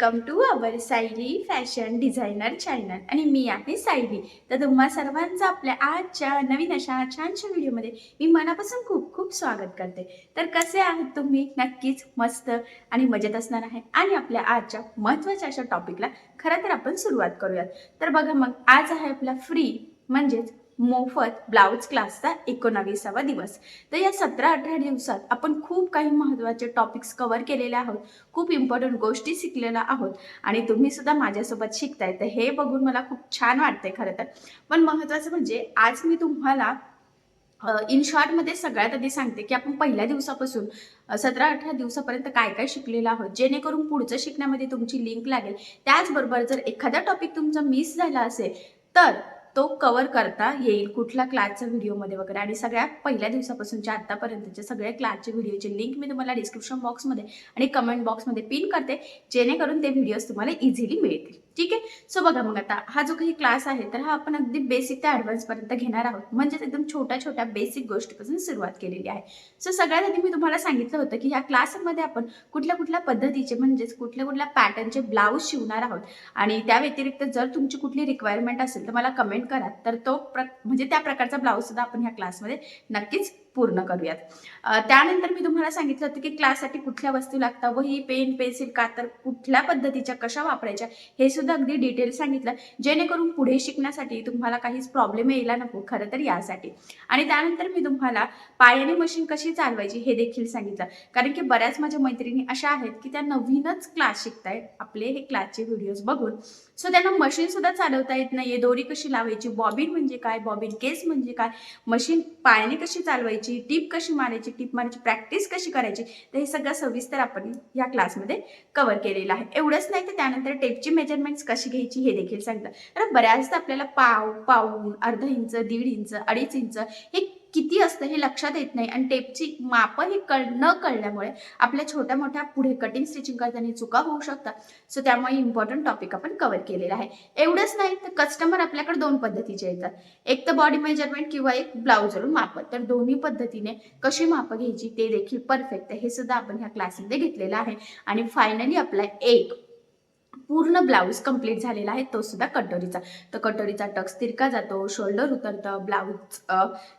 Welcome to our Sayali fashion designer channel. आणि मी आहे सायली. तर तुम्हा सर्वांचं आपल्या आजच्या नवीन अशा छानशा व्हिडिओमध्ये मी मनापासून खूप खूप स्वागत करते. तर कसे आहात तुम्ही? नक्कीच मस्त आणि मजेत असणार आहे. आणि आपल्या आजच्या महत्त्वाच्या अशा टॉपिकला खरं तर आपण सुरुवात करूयात. तर बघा मग आज आहे आपला फ्री म्हणजेच मोफत ब्लाऊज क्लासचा एकोणावीसावा दिवस. तर या सतरा अठरा दिवसात आपण खूप काही महत्त्वाचे टॉपिक्स कव्हर केलेले आहोत. खूप इम्पॉर्टंट गोष्टी शिकलेल्या आहोत. आणि तुम्ही सुद्धा माझ्यासोबत शिकताय. तर हे बघून मला खूप छान वाटतंय खरं तर. पण महत्त्वाचं म्हणजे आज मी तुम्हाला इन शॉर्टमध्ये सगळ्यात आधी सांगते की आपण पहिल्या दिवसापासून सतरा अठरा दिवसापर्यंत काय काय शिकलेलं आहोत. जेणेकरून पुढचं शिकण्यामध्ये तुमची लिंक लागेल. त्याचबरोबर जर एखादा टॉपिक तुमचा मिस झाला असेल तर तो कवर करता येईल कुठल्या क्लासच्या व्हिडिओमध्ये वगैरे. आणि सगळ्यात पहिल्या दिवसापासूनच्या आत्तापर्यंतच्या सगळ्या क्लासचे व्हिडिओचे लिंक मी तुम्हाला डिस्क्रिप्शन बॉक्समध्ये आणि कमेंट बॉक्समध्ये पिन करते जेणेकरून ते व्हिडिओज तुम्हाला इझिली मिळतील. ठीक आहे? सो बघा मग आता हा जो काही क्लास आहे तर हा आपण अगदी बेसिक ते ॲडव्हान्सपर्यंत घेणार आहोत. म्हणजेच एकदम छोट्या छोट्या बेसिक गोष्टीपासून सुरुवात केलेली आहे. सो सगळ्यात आधी मी तुम्हाला सांगितलं होतं की ह्या क्लासमध्ये आपण कुठल्या कुठल्या पद्धतीचे म्हणजेच कुठल्या कुठल्या पॅटर्नचे ब्लाऊज शिवणार आहोत. आणि त्या व्यतिरिक्त जर तुमची कुठली रिक्वायरमेंट असेल तर मला कमेंट करा. तर तो प्र म्हणजे त्या प्रकारचा ब्लाऊज सुद्धा आपण ह्या क्लासमध्ये नक्कीच पूर्ण करूयात. त्यानंतर मी तुम्हाला सांगितलं होतं की क्लाससाठी कुठल्या वस्तू लागतात वही पेन पेन्सिल कातर कुठल्या पद्धतीच्या कशा वापरायच्या हे सुद्धा अगदी डिटेल सांगितलं. जेणेकरून पुढे शिकण्यासाठी तुम्हाला काहीच प्रॉब्लेम यायला नको खरं तर यासाठी. आणि त्यानंतर मी तुम्हाला पायाने मशीन कशी चालवायची हे देखील सांगितलं. कारण की बऱ्याच माझ्या मैत्रिणी अशा आहेत की त्या नवीनच क्लास शिकतायत आपले हे क्लासचे व्हिडिओज बघून. सो त्यांना मशीन सुद्धा चालवता येत नाहीये. दोरी कशी लावायची? बॉबिन म्हणजे काय? बॉबिन केस म्हणजे काय? मशीन पायाने कशी चालवायची? टीप कशी मारायची टीप मारायची प्रॅक्टिस कशी करायची तर हे सगळं सविस्तर आपण या क्लासमध्ये कव्हर केलेलं आहे. एवढंच नाही तर त्यानंतर टेपची मेजरमेंट्स कशी घ्यायची हे देखील सांगतात तर बऱ्याचदा आपल्याला पाव पाऊन अर्ध इंच दीड इंच अडीच इंच हे किती असतं हे लक्षात येत नाही. आणि टेपची मापं ही कळ न कळल्यामुळे आपल्या छोट्या मोठ्या पुढे कटिंग स्टिचिंग करताना चुका होऊ शकतात. सो त्यामुळे इम्पॉर्टंट टॉपिक आपण कव्हर केलेला आहे. एवढंच नाही तर कस्टमर आपल्याकडे दोन पद्धतीचे येतात. एक तर बॉडी मेजरमेंट किंवा एक ब्लाऊजवरून मापत तर दोन्ही पद्धतीने कशी मापं घ्यायची ते देखील परफेक्ट हे सुद्धा आपण ह्या क्लासमध्ये घेतलेलं आहे. आणि फायनली आपला एक पूर्ण ब्लाऊज कंप्लीट झालेला आहे तो सुद्धा कटोरीचा. तर कटोरीचा टक्स तिरका जातो शोल्डर उतरतं ब्लाऊज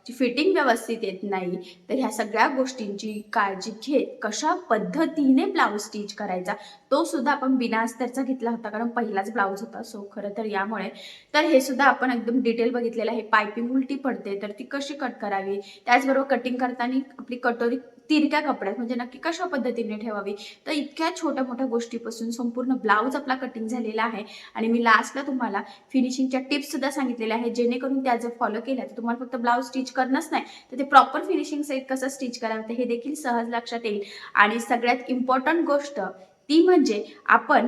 ची फिटिंग व्यवस्थित येत नाही. तर ह्या सगळ्या गोष्टींची काळजी घेत कशा पद्धतीने ब्लाऊज स्टिच करायचा तो सुद्धा आपण बिना अस्तरचा घेतला होता कारण पहिलाच ब्लाऊज होता. सो खरं तर यामुळे. तर हे सुद्धा आपण एकदम डिटेल बघितलेलं आहे. पायपिंग उलटी पडते तर ती कशी कट करावी? त्याचबरोबर कटिंग करताना आपली कटोरी तिरक्या कपड्यात म्हणजे नक्की कशा पद्धतीने ठेवावी? तर इतक्या छोट्या मोठ्या गोष्टीपासून संपूर्ण ब्लाऊज आपला कटिंग झालेला आहे. आणि मी लास्टला तुम्हाला फिनिशिंगच्या टिप्स सुद्धा सांगितलेल्या आहेत जेणेकरून त्या जर फॉलो केल्या तर तुम्हाला फक्त ब्लाऊज स्टिच करणंच नाही तर ते प्रॉपर फिनिशिंग सेट कसं स्टिच करावं ते हे देखील सहज लक्षात येईल. आणि सगळ्यात इम्पॉर्टंट गोष्ट ती म्हणजे आपण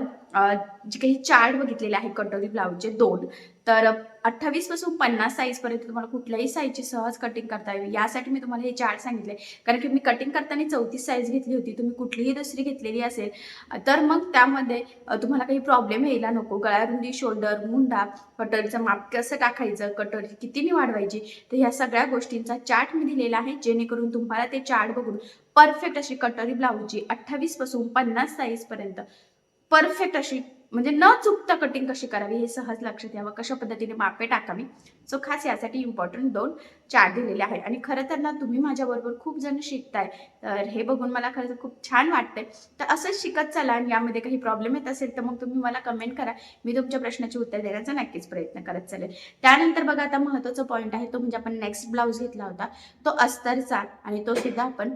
जे काही चार्ट बघितलेले आहे कटोरी ब्लाऊजचे दोन तर अठ्ठावीसपासून पन्नास साईजपर्यंत तुम्हाला कुठल्याही साईजची सहज कटिंग करता यावी. यासाठी मी तुम्हाला हे चार्ट सांगितले. कारण की मी कटिंग करताना चौतीस साईज घेतली होती. तुम्ही कुठलीही दुसरी घेतलेली असेल तर मग त्यामध्ये तुम्हाला काही प्रॉब्लेम यायला नको. गळ्यारुंदी शोल्डर मुंडा कटरीचं माप कसं टाकायचं कटरी कितीने वाढवायची तर ह्या सगळ्या गोष्टींचा चार्ट मी दिलेला आहे. जेणेकरून तुम्हाला ते चार्ट बघून परफेक्ट अशी कटोरी ब्लाऊजची अठ्ठावीसपासून पन्नास साईजपर्यंत परफेक्ट अशी म्हणजे न चुकता कटिंग कशी करावी हे सहज लक्षात यावं. कशा पद्धतीने मापे टाकावी? सो खास यासाठी इम्पॉर्टंट दोन चार दिलेले आहेत. आणि खरं तर ना तुम्ही माझ्याबरोबर खूप जण शिकताय. तर हे बघून मला खरं तर खूप छान वाटतंय. तर असंच शिकत चला आणि यामध्ये काही प्रॉब्लेम येत असेल तर मग तुम्ही मला कमेंट करा. मी तुमच्या प्रश्नाची उत्तर देण्याचा नक्कीच प्रयत्न करत चालेल. त्यानंतर बघा आता महत्त्वाचा पॉईंट आहे तो म्हणजे आपण नेक्स्ट ब्लाऊज घेतला होता. तो अस्तरचा आणि तो सुद्धा आपण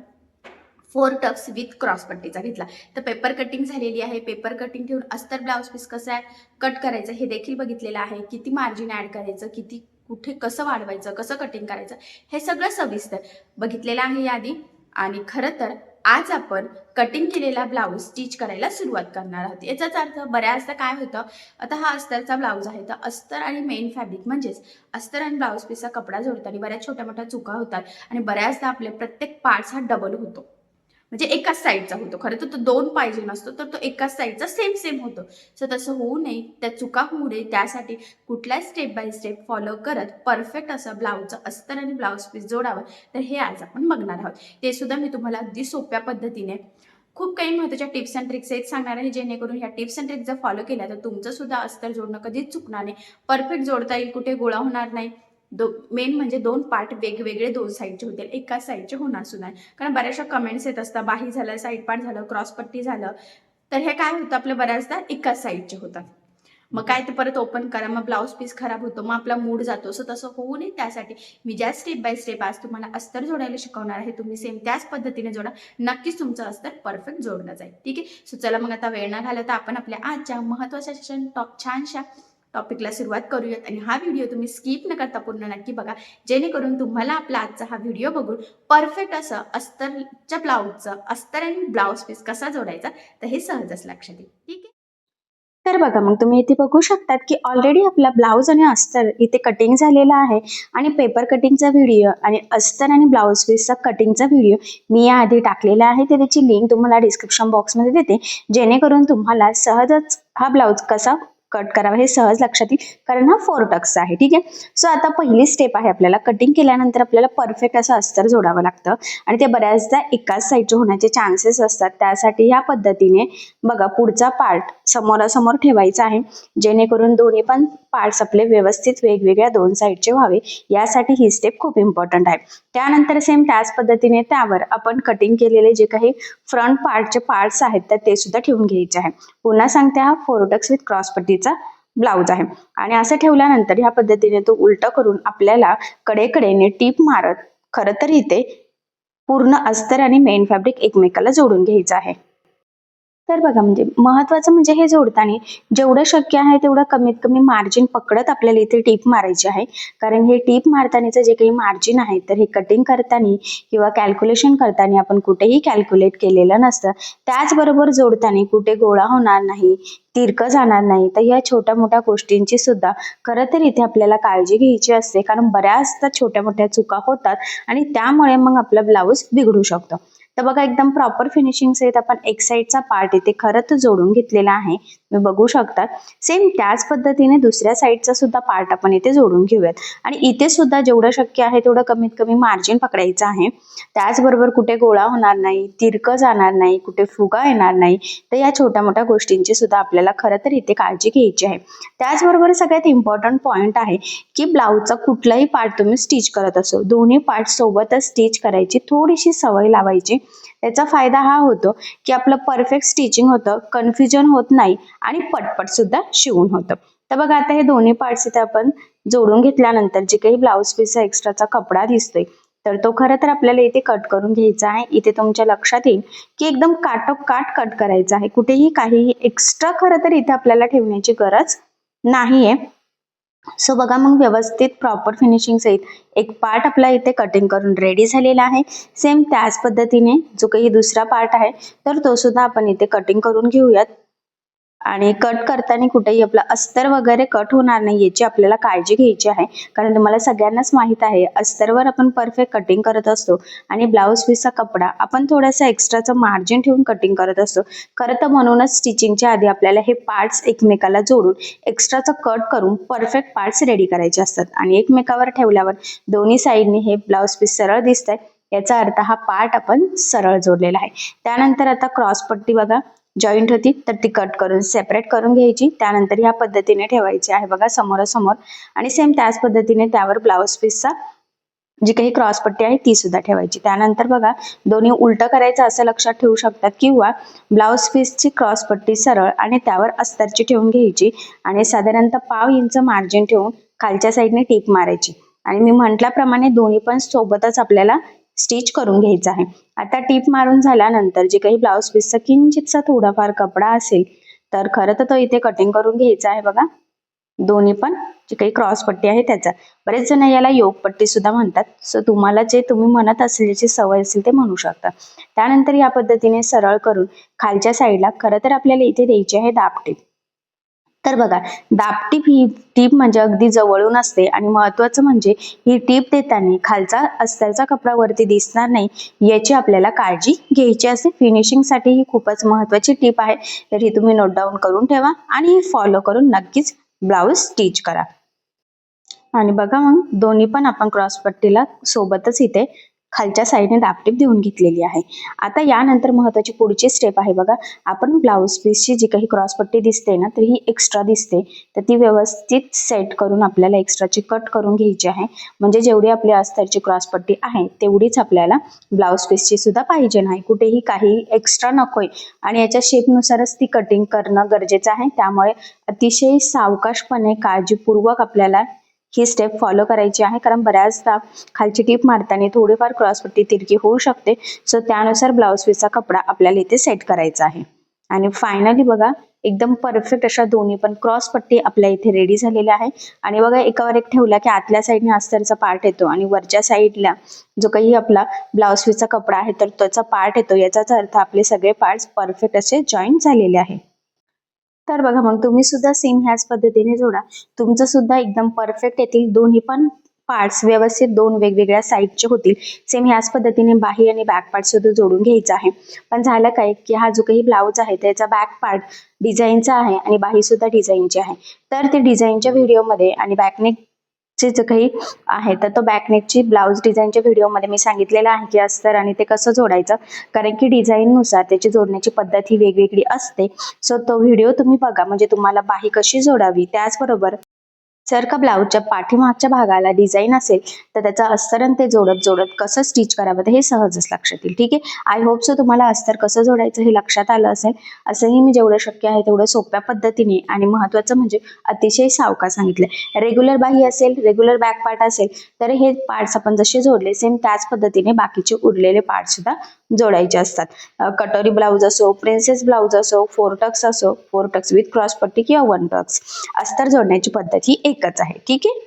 फोर टक्स विथ क्रॉस पट्टीचा घेतला. तर पेपर कटिंग झालेली आहे. पेपर कटिंग ठेवून अस्तर ब्लाऊज पीस कसं आहे कट करायचं हे देखील बघितलेलं आहे. किती मार्जिन ॲड करायचं किती कुठे कसं वाढवायचं कसं कटिंग करायचं हे सगळं सविस्तर बघितलेलं आहे यादी आणि खरं तर आज आपण कटिंग केलेला ब्लाऊज स्टिच करायला सुरुवात करणार आहोत. याचाच अर्थ बऱ्याचदा काय होतं आता हा अस्तरचा ब्लाऊज आहे. तर अस्तर आणि मेन फॅब्रिक म्हणजेच अस्तर आणि ब्लाऊज पीसचा कपडा जोडताना बऱ्याच छोट्या मोठ्या चुका होतात. आणि बऱ्याचदा आपले प्रत्येक पार्ट्स हा डबल होतो. म्हणजे एकाच साईडचा होतो. खरं तर तो दोन पाहिजे नसतो तर तो एकाच साईडचा सेम सेम होतो. सो तसं होऊ नये त्या चुका होऊ नये. त्यासाठी कुठलाही स्टेप बाय स्टेप फॉलो करत परफेक्ट असं ब्लाऊजचं अस्तर आणि ब्लाऊज पीस जोडावं. तर हे आज आपण बघणार आहोत. ते सुद्धा मी तुम्हाला अगदी सोप्या पद्धतीने खूप काही महत्त्वाच्या टिप्स अँड ट्रिक्स आहेत सांगणार आहे. जेणेकरून ह्या टिप्स अँड ट्रिक्स जर फॉलो केल्या तर तुमचं सुद्धा अस्तर जोडणं कधीच चुकणार नाही. परफेक्ट जोडता येईल कुठे गोळा होणार नाही. दो मेन म्हणजे दोन पार्ट वेगवेगळे दोन साईडचे होतील एकाच साईडचे होणार सुद्धा. कारण बऱ्याचशा कमेंट्स येत असतात. बाही झालं साईड पार्ट झालं क्रॉसपट्टी झालं. तर हे काय होतं आपलं बऱ्याचदा? एकाच साईडचे होतात. मग काय ते परत ओपन करा. मग ब्लाऊज पीस खराब होतो. मग आपला मूड जातो. सो तसं होऊ नये त्यासाठी. मी ज्या स्टेप बाय स्टेप आज तुम्हाला अस्तर जोडायला शिकवणार आहे तुम्ही सेम त्याच पद्धतीने जोडा. नक्कीच तुमचं अस्तर परफेक्ट जोडलं जाईल. ठीक आहे? सो चला मग आता वेळ न घालवता आपण आपल्या आजच्या महत्त्वाच्या सेशन टॉप छानशा टॉपिकला सुरुवात करूयात आणि हा व्हिडिओ तुम्ही स्किप न करता पूर्ण नक्की बघा. जेणेकरून तुम्हाला आपला आजचा हा व्हिडिओ बघून परफेक्ट असं अस्तरच्या ब्लाऊजचं अस्तर आणि ब्लाऊज पीस कसा जोडायचा तर हे सहजच लक्षात येईल. ठीक आहे? तर बघा मग तुम्ही इथे बघू शकतात की ऑलरेडी आपला ब्लाऊज आणि अस्तर इथे कटिंग झालेला आहे आणि पेपर कटिंगचा व्हिडिओ आणि अस्तर आणि ब्लाऊज पीसचा कटिंगचा व्हिडिओ मी याआधी टाकलेला आहे. ते त्याची लिंक तुम्हाला डिस्क्रिप्शन बॉक्समध्ये देते. जेणेकरून तुम्हाला सहजच हा ब्लाऊज कसा कट करावा हे सहज लक्षात येईल. कारण हा फोर टक्स आहे. ठीक आहे? सो आता पहिली स्टेप आहे आपल्याला. कटिंग केल्यानंतर आपल्याला परफेक्ट असं अस्तर जोडावं लागतं. आणि ते बऱ्याचदा एकाच साईडचे होण्याचे चान्सेस असतात. त्यासाठी ह्या पद्धतीने बघा पुढचा पार्ट समोरासमोर ठेवायचा आहे. जेणेकरून दोन्ही पण पार्ट्स आपले व्यवस्थित वेगवेगळ्या दोन साईडचे व्हावे. यासाठी ही स्टेप खूप इम्पॉर्टंट आहे. त्यानंतर सेम त्याच पद्धतीने त्यावर आपण कटिंग केलेले जे काही फ्रंट पार्टचे पार्ट्स आहेत तर ते सुद्धा ठेवून घ्यायचे आहे. पुन्हा सांगते हा फोरोटक्स विथ क्रॉस पद्धतीचा ब्लाऊज आहे. आणि असं ठेवल्यानंतर ह्या पद्धतीने तो उलट करून आपल्याला कडेकडेने टीप मारत खरं तर इथे पूर्ण अस्तर आणि मेन फॅब्रिक एकमेकाला जोडून घ्यायचं आहे. तर बघा म्हणजे महत्वाचं म्हणजे हे जोडताना जेवढं शक्य आहे तेवढं कमीत कमी मार्जिन पकडत आपल्याला इथे टीप मारायची आहे. कारण हे टीप मारतानाचं जे काही मार्जिन आहे तर हे कटिंग करताना किंवा कॅल्क्युलेशन करताना आपण कुठेही कॅल्क्युलेट केलेलं नसतं. त्याचबरोबर जोडताना कुठे गोळा होणार नाही तिरक जाणार नाही तर या छोट्या मोठ्या गोष्टींची सुद्धा खरं तर इथे आपल्याला काळजी घ्यायची असते. कारण बऱ्याचदा छोट्या मोठ्या चुका होतात आणि त्यामुळे मग आपला ब्लाऊज बिघडू शकतो. तर बघा एकदम प्रॉपर फिनिशिंग सहित आपण एक साईडचा पार्ट इथे खरं तर जोडून घेतलेला आहे. बघू शकतात. सेम त्याच पद्धतीने दुसऱ्या साईडचा सुद्धा पार्ट आपण इथे जोडून घेऊयात. आणि इथे सुद्धा जेवढं शक्य आहे तेवढं कमीत कमी मार्जिन पकडायचं आहे. त्याचबरोबर कुठे गोळा होणार नाही तिरकं जाणार नाही कुठे फुगा येणार नाही तर या छोट्या मोठ्या गोष्टींची सुद्धा आपल्याला खरं तर इथे काळजी घ्यायची आहे. त्याचबरोबर सगळ्यात इम्पॉर्टंट पॉईंट आहे की ब्लाऊजचा कुठलाही पार्ट तुम्ही स्टिच करत असो. दोन्ही पार्ट सोबतच स्टिच करायची थोडीशी सवय लावायची. त्याचा फायदा हा होतो की आपलं परफेक्ट स्टिचिंग होतं कन्फ्युजन होत नाही आणि पटपट सुद्धा शिवून होतं. तर बघा आता हे दोन्ही पार्ट्स इथे आपण जोडून घेतल्यानंतर जे काही ब्लाऊज पीसचा एक्स्ट्राचा कपडा दिसतोय तर तो खरं तर आपल्याला इथे कट करून घ्यायचा आहे. इथे तुमच्या लक्षात येईल की एकदम काटोकाट कट करायचा आहे. कुठेही काहीही एक्स्ट्रा खरं तर इथे आपल्याला ठेवण्याची गरज नाहीये. सो बघा मग व्यवस्थित प्रॉपर फिनिशिंग सहित एक पार्ट आपला इथे कटिंग करून रेडी झालेला आहे. सेम त्याच पद्धतीने जो काही दुसरा पार्ट आहे तर तो सुद्धा आपण इथे कटिंग करून घेऊयात. आणि कट करताना कुठेही आपलं अस्तर वगैरे कट होणार नाही याची आपल्याला काळजी घ्यायची आहे. कारण तुम्हाला सगळ्यांनाच माहीत आहे अस्तरवर आपण परफेक्ट कटिंग करत असतो आणि ब्लाऊज पीसचा कपडा आपण थोडासा एक्स्ट्राचं मार्जिन ठेवून कटिंग करत असतो. खरं तर म्हणूनच स्टिचिंगच्या आधी आपल्याला हे पार्ट्स एकमेकाला जोडून एक्स्ट्राचं कट करून परफेक्ट पार्ट्स रेडी करायचे असतात. आणि एकमेकावर ठेवल्यावर दोन्ही साईडने हे ब्लाऊज पीस सरळ दिसत आहे याचा अर्थ हा पार्ट आपण सरळ जोडलेला आहे. त्यानंतर आता क्रॉस पट्टी बघा. जॉईंट होती तर ती कट करून सेपरेट करून घ्यायची. त्यानंतर ह्या पद्धतीने ठेवायची आहे बघा समोरासमोर. आणि सेम त्याच पद्धतीने त्यावर ब्लाऊज पीसचा जी काही क्रॉस पट्टी आहे ती सुद्धा ठेवायची. त्यानंतर बघा दोन्ही उलट करायचं असं लक्षात ठेवू शकतात किंवा ब्लाऊज पीसची क्रॉस पट्टी सरळ आणि त्यावर अस्तरची ठेवून घ्यायची आणि साधारणतः पाव इंच मार्जिन ठेवून खालच्या साईडने टीप मारायची. आणि मी म्हटल्याप्रमाणे दोन्ही पण सोबतच आपल्याला स्टिच करून घ्यायचं आहे. आता टीप मारून झाल्यानंतर जे काही ब्लाऊज पीसचा किंचितचा थोडाफार कपडा असेल तर खरं तर तो इथे कटिंग करून घ्यायचा आहे बघा. दोन्ही पण जे काही क्रॉस पट्टी आहे त्याचा. बरेच जण याला योग पट्टी सुद्धा म्हणतात. सो तुम्हाला जे तुम्ही म्हणत असेल ज्याची सवय असेल ते म्हणू शकता. त्यानंतर या पद्धतीने सरळ करून खालच्या साईडला खरं तर आपल्याला इथे द्यायची आहे दाबटीप तर बघा दापटीप ही टीप म्हणजे अगदी जवळून असते आणि महत्वाचं म्हणजे ही टीप देताना खालचा अस्तरचा कपडा वरती दिसणार नाही याची आपल्याला काळजी घ्यायची असते. फिनिशिंगसाठी ही खूपच महत्वाची टीप आहे. तर ही तुम्ही नोट डाऊन करून ठेवा आणि फॉलो करून नक्कीच ब्लाऊज स्टिच करा. आणि बघा मग दोन्ही पण आपण क्रॉस पट्टीला सोबतच इथे खालच्या साईडने दापटीप देऊन घेतलेली आहे. आता यानंतर महत्त्वाची पुढची स्टेप आहे बघा. आपण ब्लाऊज पीसची जी काही क्रॉसपट्टी दिसते ना तर ही एक्स्ट्रा दिसते. तर ती व्यवस्थित सेट करून आपल्याला एक्स्ट्राची कट करून घ्यायची आहे. म्हणजे जेवढी आपली अस्तरची क्रॉसपट्टी आहे तेवढीच आपल्याला ब्लाऊज पीसची सुद्धा पाहिजे नाही. कुठेही काही एक्स्ट्रा नकोय. आणि याच्या शेपनुसारच ती कटिंग करणं गरजेचं आहे. त्यामुळे अतिशय सावकाशपणे काळजीपूर्वक आपल्याला ही स्टेप फॉलो करायची आहे. कारण बऱ्याचदा खालची टीप मारताना थोडीफार क्रॉसवरती तिरकी होऊ शकते. सो त्यानुसार ब्लाऊज पीसचा कपडा आपल्याला इथे सेट करायचा आहे. आणि फायनली बघा एकदम परफेक्ट अशा दोन्ही पण क्रॉस पट्टी आपल्या इथे रेडी झालेल्या आहे. आणि बघा एकावर एक ठेवला की आतल्या साईडने अस्तरचा पार्ट येतो आणि वरच्या साईडला जो काही आपला ब्लाऊज पीसचा कपडा आहे तर त्याचा पार्ट येतो. याचाच अर्थ आपले सगळे पार्ट्स परफेक्ट असे जॉईंट झालेले आहे. तर बघा मग तुम्ही सुद्धा सेम ह्याच पद्धतीने जोडा. तुमचं सुद्धा एकदम परफेक्ट येतील. दोन्ही पण पार्ट्स व्यवस्थित दोन वेगवेगळ्या साईडचे होतील. सेम ह्याच पद्धतीने बाही आणि बॅक पार्ट सुद्धा जोडून घ्यायचा आहे. पण झालं काय की हा जो काही ब्लाऊज आहे त्याचा बॅक पार्ट डिझाईनचा आहे आणि बाही सुद्धा डिझाईनची आहे. तर ते डिझाईनच्या व्हिडिओमध्ये आणि बॅकने चे जे काही आहे तर तो बॅकनेकची ब्लाऊज डिझाईनच्या व्हिडिओमध्ये मी सांगितलेलं आहे की अस्तर आणि ते कसं जोडायचं. कारण की डिझाईननुसार त्याची जोडण्याची पद्धत ही वेगवेगळी असते. सो तो व्हिडिओ तुम्ही बघा म्हणजे तुम्हाला बाही कशी जोडावी त्याचबरोबर जर का ब्लाऊजच्या पाठीमागच्या भागाला डिझाईन असेल तर त्याचं अस्तर आणि ते जोडत जोडत कसं स्टिच करावं? ते हे सहजच लक्षात येईल ठीक आहे? आय होप सो तुम्हाला अस्तर कसं जोडायचं हे लक्षात आलं असेल. असंही मी जेवढं शक्य आहे तेवढं सोप्या पद्धतीने आणि महत्वाचं म्हणजे अतिशय सावका सांगितलंय रेग्युलर बाही असेल रेग्युलर बॅक पार्ट असेल तर हे पार्ट्स आपण जसे जोडले सेम त्याच पद्धतीने बाकीचे उरलेले पार्ट सुद्धा जोडायचे असतात. कटोरी ब्लाऊज असो प्रिन्सेस ब्लाऊज असो फोर टक्स असो फोर टक्स विथ क्रॉस पट्टी किंवा वन टक्स अस्तर जोडण्याची पद्धत ही एक एकच आहे. ठीक आहे?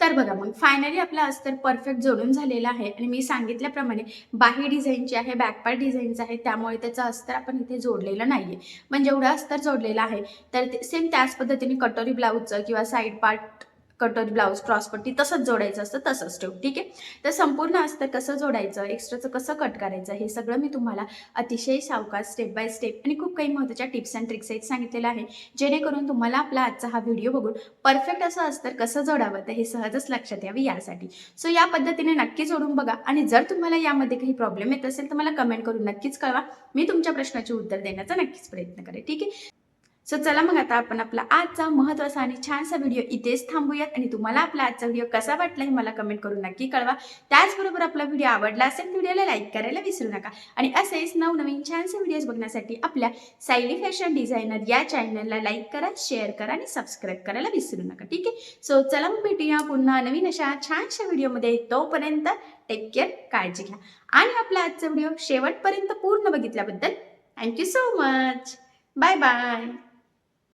तर बघा मग फायनली आपला अस्तर परफेक्ट जोडून झालेला आहे. आणि मी सांगितल्याप्रमाणे बाही डिझाईनची आहे बॅकपार्ट डिझाईनचं आहे त्यामुळे त्याचं अस्तर आपण इथे जोडलेलं नाही आहे पण जेवढं अस्तर जोडलेलं आहे तर सेम त्याच पद्धतीने कटोरी ब्लाऊजचं किंवा साईड पार्ट कटोरी ब्लाऊज क्रॉसपट्टी तसंच जोडायचं असतं तसंच ठेव. ठीक आहे? तर संपूर्ण अस्तर कसं जोडायचं एक्स्ट्राचं कसं कट करायचं हे सगळं मी तुम्हाला अतिशय सावकाश स्टेप बाय स्टेप आणि खूप काही महत्त्वाच्या टिप्स अँड ट्रिक्स आहेत सांगितलेलं आहे. जेणेकरून तुम्हाला आपला आजचा हा व्हिडिओ बघून परफेक्ट असं अस्तर कसं जोडावं तर हे सहजच लक्षात यावे यासाठी. सो या पद्धतीने नक्की जोडून बघा आणि जर तुम्हाला यामध्ये काही प्रॉब्लेम येत असेल तर मला कमेंट करून नक्कीच कळवा. मी तुमच्या प्रश्नाचे उत्तर देण्याचा नक्कीच प्रयत्न करेन. ठीक आहे? सो चला मग आता आपण आपला आजचा महत्त्वाचा आणि छानसा व्हिडिओ इथेच थांबूयात. आणि तुम्हाला आपला आजचा व्हिडिओ कसा वाटला हे मला कमेंट करून नक्की कळवा. त्याचबरोबर आपला व्हिडिओ आवडला असेल व्हिडिओला लाईक करायला विसरू नका. आणि असेच नवनवीन छानसे व्हिडिओज बघण्यासाठी आपल्या सायली फॅशन डिझायनर या चॅनलला लाईक करा शेअर करा आणि सबस्क्राईब करायला विसरू नका. ठीक आहे? सो चला मग भेटूया पुन्हा नवीन अशा छानशा व्हिडिओमध्ये तोपर्यंत टेक केअर काळजी घ्या. आणि आपला आजचा व्हिडिओ शेवटपर्यंत पूर्ण बघितल्याबद्दल thank you so much bye bye